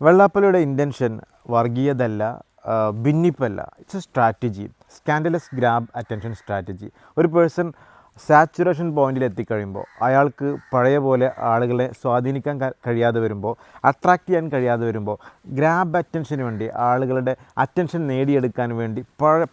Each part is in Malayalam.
വെള്ളാപ്പള്ളിയുടെ ഇന്റൻഷൻ വർഗീയതല്ല ഭിന്നിപ്പല്ല. It's a strategy scandalous grab attention strategy ഒരു പേഴ്സൺ സാച്ചുറേഷൻ പോയിന്റിൽ എത്തിക്കഴിയുമ്പോൾ അയാൾക്ക് പഴയ പോലെ ആളുകളെ സ്വാധീനിക്കാൻ കഴിയാതെ വരുമ്പോൾ അട്രാക്റ്റ് ചെയ്യാൻ കഴിയാതെ വരുമ്പോൾ ഗ്രാബ് അറ്റൻഷന് വേണ്ടി ആളുകളുടെ അറ്റൻഷൻ നേടിയെടുക്കാൻ വേണ്ടി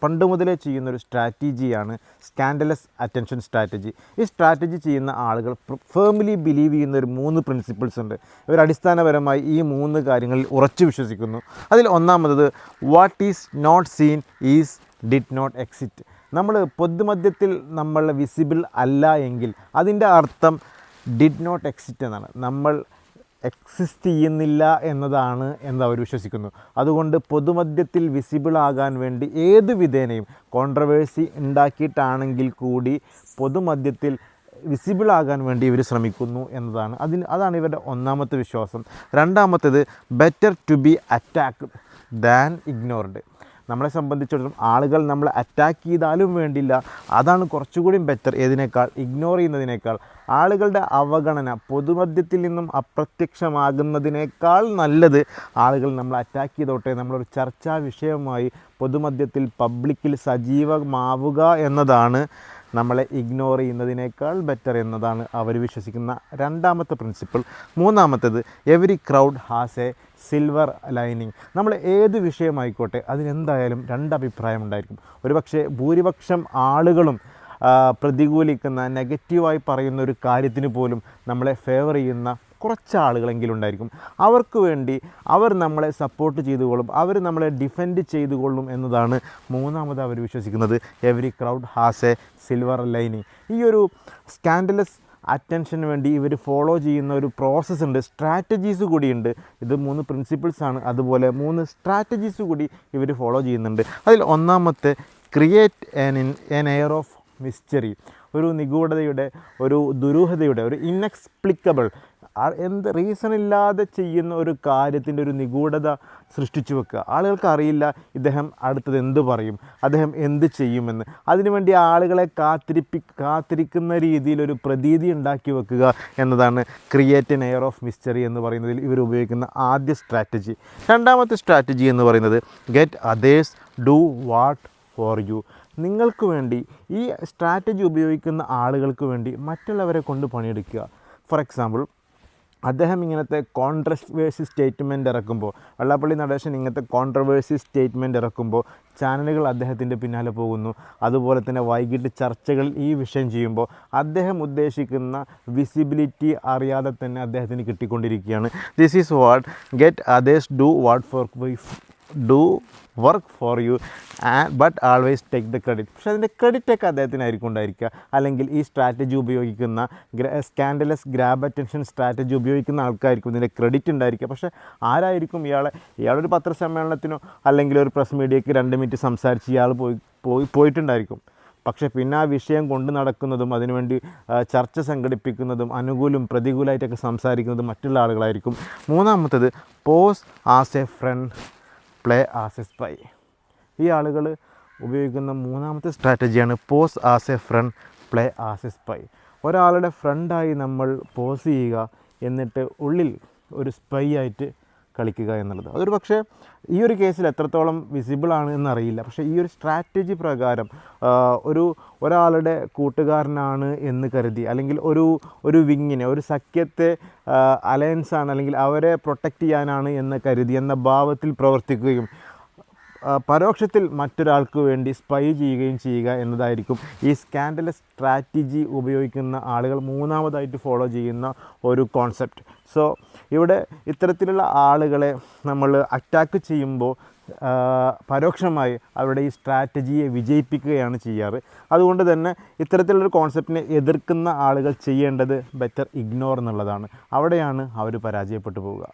പണ്ട് മുതലേ ചെയ്യുന്ന ഒരു സ്ട്രാറ്റജിയാണ് സ്കാൻഡലസ് അറ്റൻഷൻ സ്ട്രാറ്റജി ഈ സ്ട്രാറ്റജി ചെയ്യുന്ന ആളുകൾ ഫേമിലി ബിലീവ് ചെയ്യുന്ന ഒരു മൂന്ന് പ്രിൻസിപ്പിൾസ് ഉണ്ട്. ഇവർ അടിസ്ഥാനപരമായി ഈ മൂന്ന് കാര്യങ്ങളിൽ ഉറച്ചു വിശ്വസിക്കുന്നു. അതിൽ ഒന്നാമത് what is not seen is did not exit നമ്മൾ പൊതുമധ്യത്തിൽ നമ്മൾ വിസിബിൾ അല്ല എങ്കിൽ അതിന്റെ അർത്ഥം ഡിഡ് നോട്ട് എക്സിറ്റ് എന്നാണ്. നമ്മൾ എക്സിസ്റ്റ് ചെയ്യുന്നില്ല എന്നതാണ് എന്ന് അവർ വിശ്വസിക്കുന്നു. അതുകൊണ്ട് പൊതുമധ്യത്തിൽ വിസിബിൾ ആകാൻ വേണ്ടി ഏത് വിധേനയും കോൺട്രവേഴ്സി ഉണ്ടാക്കിയിട്ടാണെങ്കിൽ കൂടി പൊതുമധ്യത്തിൽ വിസിബിൾ ആകാൻ വേണ്ടി ഇവർ ശ്രമിക്കുന്നു എന്നതാണ്. അതിന് അതാണ് ഇവരുടെ ഒന്നാമത്തെ വിശ്വാസം. രണ്ടാമത്തേത് better to be attacked than ignored നമ്മളെ സംബന്ധിച്ചിടത്തോളം ആളുകൾ നമ്മളെ അറ്റാക്ക് ചെയ്താലും വേണ്ടില്ല. അതാണ് കുറച്ചുകൂടി ബെറ്റർ ഏതിനേക്കാൾ? ഇഗ്നോർ ചെയ്യുന്നതിനേക്കാൾ. ആളുകളുടെ അവഗണന പൊതുമധ്യത്തിൽ നിന്നും അപ്രത്യക്ഷമാകുന്നതിനേക്കാൾ നല്ലത് ആളുകൾ നമ്മളെ അറ്റാക്ക് ചെയ്തോട്ടെ. നമ്മളൊരു ചർച്ചാ വിഷയമായി പൊതുമധ്യത്തിൽ പബ്ലിക്കിൽ സജീവമാവുക എന്നതാണ് നമ്മളെ ഇഗ്നോർ ചെയ്യുന്നതിനേക്കാൾ ബെറ്റർ എന്നതാണ് അവർ വിശ്വസിക്കുന്ന രണ്ടാമത്തെ പ്രിൻസിപ്പിൾ മൂന്നാമത്തേത് every crowd has a silver lining നമ്മൾ ഏത് വിഷയമായിക്കോട്ടെ അതിനെന്തായാലും രണ്ട് അഭിപ്രായം ഉണ്ടായിരിക്കും. ഒരുപക്ഷെ ഭൂരിപക്ഷം ആളുകളും പ്രതികൂലിക്കുന്ന നെഗറ്റീവായി പറയുന്ന ഒരു കാര്യത്തിന് പോലും നമ്മളെ ഫേവർ ചെയ്യുന്ന കുറച്ച് ആളുകളെങ്കിലും ഉണ്ടായിരിക്കും. അവർക്ക് വേണ്ടി അവർ നമ്മളെ സപ്പോർട്ട് ചെയ്തുകൊള്ളും അവർ നമ്മളെ ഡിഫെൻഡ് ചെയ്തുകൊള്ളും എന്നതാണ് മൂന്നാമത് അവർ വിശ്വസിക്കുന്നത്. Every crowd has a silver lining ഈ ഒരു സ്കാൻഡലസ് അറ്റൻഷന് വേണ്ടി ഇവർ ഫോളോ ചെയ്യുന്ന ഒരു പ്രോസസ്സ് ഉണ്ട്. സ്ട്രാറ്റജീസ് കൂടിയുണ്ട് ഇത് മൂന്ന് പ്രിൻസിപ്പിൾസാണ് അതുപോലെ മൂന്ന് സ്ട്രാറ്റജീസ് കൂടി ഇവർ ഫോളോ ചെയ്യുന്നുണ്ട്. അതിൽ ഒന്നാമത്തെ create an an air of mystery ഒരു നിഗൂഢതയുടെ ഒരു ദുരൂഹതയുടെ ഒരു ഇൻഎക്സ്പ്ലിക്കബിൾ എന്ത് റീസൺ ഇല്ലാതെ ചെയ്യുന്ന ഒരു കാര്യത്തിന്റെ ഒരു നിഗൂഢത സൃഷ്ടിച്ചു വെക്കുക. ആളുകൾക്ക് അറിയില്ല ഇദ്ദേഹം അടുത്തത് എന്ത് പറയും അദ്ദേഹം എന്ത് ചെയ്യുമെന്ന്. അതിനുവേണ്ടി ആളുകളെ കാത്തിരിപ്പി കാത്തിരിക്കുന്ന രീതിയിലൊരു പ്രതീതി ഉണ്ടാക്കി വെക്കുക എന്നതാണ് create an air of mystery എന്ന് പറയുന്നതിൽ ഇവർ ഉപയോഗിക്കുന്ന ആദ്യ സ്ട്രാറ്റജി രണ്ടാമത്തെ സ്ട്രാറ്റജി എന്ന് പറയുന്നത് get others do what for you നിങ്ങൾക്ക് വേണ്ടി ഈ സ്ട്രാറ്റജി ഉപയോഗിക്കുന്ന ആളുകൾക്ക് വേണ്ടി മറ്റുള്ളവരെ കൊണ്ട് പണിയെടുക്കുക. ഫോർ എക്സാമ്പിൾ അദ്ദേഹം ഇങ്ങനത്തെ കോൺട്രവേഴ്സി സ്റ്റേറ്റ്മെന്റ് ഇറക്കുമ്പോൾ വെള്ളാപ്പള്ളി നടേശൻ ഇങ്ങനത്തെ കോൺട്രവേഴ്സി സ്റ്റേറ്റ്മെന്റ് ഇറക്കുമ്പോൾ ചാനലുകൾ അദ്ദേഹത്തിന്റെ പിന്നാലെ പോകുന്നു. അതുപോലെ തന്നെ വൈകിട്ട് ചർച്ചകൾ ഈ വിഷയം ചെയ്യുമ്പോൾ അദ്ദേഹം ഉദ്ദേശിക്കുന്ന വിസിബിലിറ്റി അറിയാതെ തന്നെ അദ്ദേഹത്തിന് കിട്ടിക്കൊണ്ടിരിക്കുകയാണ്. This is what get others do what for do work for you but always take the credit പക്ഷേ അതിന്റെ ക്രെഡിറ്റൊക്കെ അദ്ദേഹത്തിനായിരിക്കും ഉണ്ടായിരിക്കുക. അല്ലെങ്കിൽ ഈ സ്ട്രാറ്റജി ഉപയോഗിക്കുന്ന സ്കാൻഡലസ് ഗ്രാബ് അറ്റൻഷൻ സ്ട്രാറ്റജി ഉപയോഗിക്കുന്ന ആൾക്കാർക്കും ഇതിന്റെ ക്രെഡിറ്റ് ഉണ്ടായിരിക്കുക. പക്ഷേ ആരായിരിക്കും ഇയാളെ? ഇയാളൊരു പത്രസമ്മേളനത്തിനോ അല്ലെങ്കിൽ ഒരു പ്രസ് മീഡിയയ്ക്ക് രണ്ട് മിനിറ്റ് സംസാരിച്ച് ഇയാൾ പോയി പോയി പോയിട്ടുണ്ടായിരിക്കും. പക്ഷേ പിന്നെ ആ വിഷയം കൊണ്ട് നടക്കുന്നതും അതിനുവേണ്ടി ചർച്ച സംഘടിപ്പിക്കുന്നതും അനുകൂലം പ്രതികൂലമായിട്ടൊക്കെ സംസാരിക്കുന്നതും മറ്റുള്ള ആളുകളായിരിക്കും. മൂന്നാമത്തത് pose as a friend play as a spy ഈ ആളുകൾ ഉപയോഗിക്കുന്ന മൂന്നാമത്തെ സ്ട്രാറ്റജിയാണ് pose as a friend play as a spy ഒരാളുടെ ഫ്രണ്ടായി നമ്മൾ പോസ് ചെയ്യുക എന്നിട്ട് ഉള്ളിൽ ഒരു സ്പൈ ആയിട്ട് കളിക്കുക എന്നുള്ളത്. അതൊരു പക്ഷേ ഈ ഒരു കേസിൽ എത്രത്തോളം വിസിബിൾ ആണ് എന്നറിയില്ല. പക്ഷേ ഈ ഒരു സ്ട്രാറ്റജി പ്രകാരം ഒരു ഒരാളുടെ കൂട്ടുകാരനാണ് എന്ന് കരുതി അല്ലെങ്കിൽ ഒരു ഒരു വിങ്ങിനെ ഒരു സഖ്യത്തെ അലയൻസാണ് അല്ലെങ്കിൽ അവരെ പ്രൊട്ടക്റ്റ് ചെയ്യാനാണ് എന്ന് കരുതി എന്ന ഭാവത്തിൽ പ്രവർത്തിക്കുകയും പരോക്ഷത്തിൽ മറ്റൊരാൾക്ക് വേണ്ടി സ്പൈ ചെയ്യുകയും ചെയ്യുക എന്നതായിരിക്കും ഈ സ്കാൻഡലസ് സ്ട്രാറ്റജി ഉപയോഗിക്കുന്ന ആളുകൾ മൂന്നാമതായിട്ട് ഫോളോ ചെയ്യുന്ന ഒരു കോൺസെപ്റ്റ് സോ ഇവിടെ ഇത്തരത്തിലുള്ള ആളുകളെ നമ്മൾ അറ്റാക്ക് ചെയ്യുമ്പോൾ പരോക്ഷമായി അവരുടെ ഈ സ്ട്രാറ്റജിയെ വിജയിപ്പിക്കുകയാണ് ചെയ്യാറ്. അതുകൊണ്ട് തന്നെ ഇത്തരത്തിലുള്ളൊരു കോൺസെപ്റ്റിനെ എതിർക്കുന്ന ആളുകൾ ചെയ്യേണ്ടത് ബെറ്റർ ഇഗ്നോർ എന്നുള്ളതാണ്. അവിടെയാണ് അവർ പരാജയപ്പെട്ടു പോവുക.